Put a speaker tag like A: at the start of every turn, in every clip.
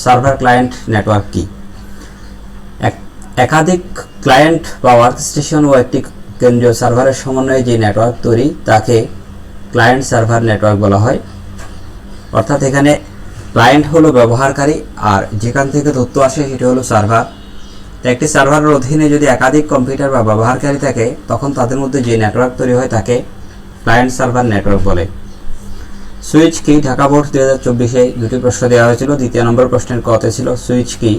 A: Server client network কি এক- একাধিক ক্লায়েন্ট বা ওয়ার্ক স্টেশন ও একটি কেন্দ্রীয় সার্ভারের সমন্বয়ে যে নেটওয়ার্ক তৈরি, তাকে ক্লায়েন্ট সার্ভার নেটওয়ার্ক বলা হয়। অর্থাৎ এখানে ক্লায়েন্ট হলো ব্যবহারকারী, আর যেখান থেকে তথ্য আসে সেটি হলো সার্ভার একটি সার্ভারের অধীনে যদি একাধিক কম্পিউটার বা ব্যবহারকারী থাকে, তখন তাদের মধ্যে যে নেটওয়ার্ক তৈরি হয়, তাকে ক্লায়েন্ট সার্ভার নেটওয়ার্ক বলে। সুইচ কি ঢাকা বোর্ড দুই হাজার চব্বিশে দুটি প্রশ্ন দেওয়া হয়েছিল? দ্বিতীয় নম্বর প্রশ্নের কতে ছিল সুইচ কি?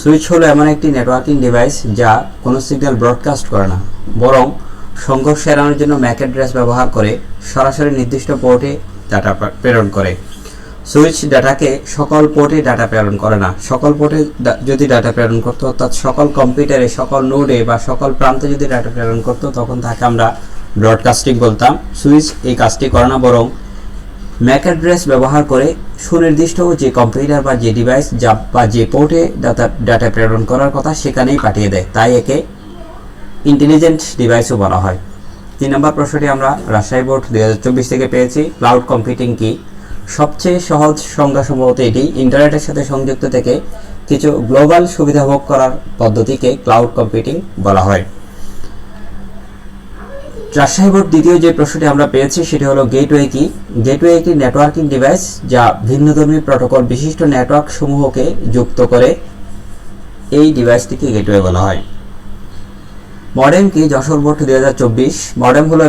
A: সুইচ হলো এমন একটি নেটওয়ার্কিং ডিভাইস যা কোনো সিগন্যাল ব্রডকাস্ট করে না, বরং সংঘর্ষ এড়ানোর জন্য ম্যাক অ্যাড্রেস ব্যবহার করে সরাসরি নির্দিষ্ট পোর্টে ডাটা প্রেরণ করে। সুইচ ডাটাকে সকল পোর্টে ডাটা প্রেরণ করে না। সকল পোর্টে যদি ডাটা প্রেরণ করতো, অর্থাৎ সকল কম্পিউটারে সকল নোডে বা সকল প্রান্তে যদি ডাটা প্রেরণ করতো, তখন তাকে আমরা ব্রডকাস্টিং বলতাম। সুইচ এই কাজটি করে না, বরং ম্যাক অ্যাড্রেস ব্যবহার করে সুনির্দিষ্ট যে কম্পিউটার বা যে ডিভাইস যা বা যে পোর্টে ডাটা ডাটা প্রেরণ করার কথা সেখানেই পাঠিয়ে দেয়। তাই একে ইন্টেলিজেন্ট ডিভাইসও বলা হয়। তিন নম্বর প্রশ্নটি আমরা রাজশাহী বোর্ড দুই হাজার চব্বিশ থেকে পেয়েছি। ক্লাউড কম্পিউটিং কি? সবচেয়ে সহজ সংজ্ঞা সম্ভবত এটি। ইন্টারনেটের সাথে সংযুক্ত থেকে কিছু গ্লোবাল সুবিধা ভোগ করার পদ্ধতিকে ক্লাউড কম্পিউটিং বলা হয়। রাজশাহী বোর্ড দ্বিতীয় যে প্রশ্নটি আমরা পেয়েছি, সেটি হলো গেটওয়ে কি? গেটওয়ে একটি নেটওয়ার্কিং ডিভাইস যা ভিন্নধর্মী প্রোটোকল বিশিষ্ট নেটওয়ার্ক সমূহকে যুক্ত করে। এই ডিভাইসটিকে গেটওয়ে বলা হয়। মডেম কি? যশোর বোর্ড দুই হাজার চব্বিশ। মডেম হলো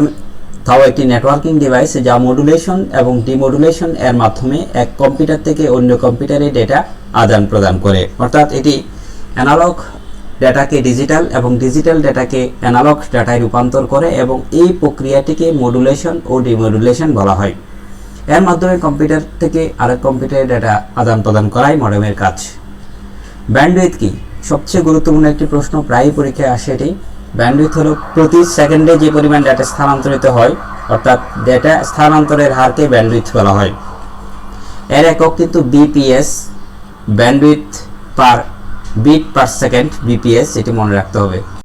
A: তাও একটি নেটওয়ার্কিং ডিভাইস যা মডুলেশন এবং ডিমডুলেশন এর মাধ্যমে এক কম্পিউটার থেকে অন্য কম্পিউটারে ডেটা আদান প্রদান করে। অর্থাৎ এটি অ্যানালগ ডেটাকে ডিজিটাল এবং ডিজিটাল ডেটাকে অ্যানালগ ডেটায় রূপান্তর করে এবং এই প্রক্রিয়াটিকে মডুলেশন ও ডিমডুলেশন বলা হয়। এর মাধ্যমে কম্পিউটার থেকে আরেক কম্পিউটারে ডেটা আদান প্রদান করাই মডেমের কাজ। ব্যান্ডউইথ কি? সবচেয়ে গুরুত্বপূর্ণ একটি প্রশ্ন প্রায়ই পরীক্ষায় আসে এটি। ব্যান্ডউইথ হলো প্রতি সেকেন্ডে যে পরিমাণ ডেটা স্থানান্তরিত হয়, অর্থাৎ ডেটা স্থানান্তরের হারকে ব্যান্ডউইথ বলা হয়। এর একক কিন্তু bps bandwidth per bit per second bps এটি মনে রাখতে হবে।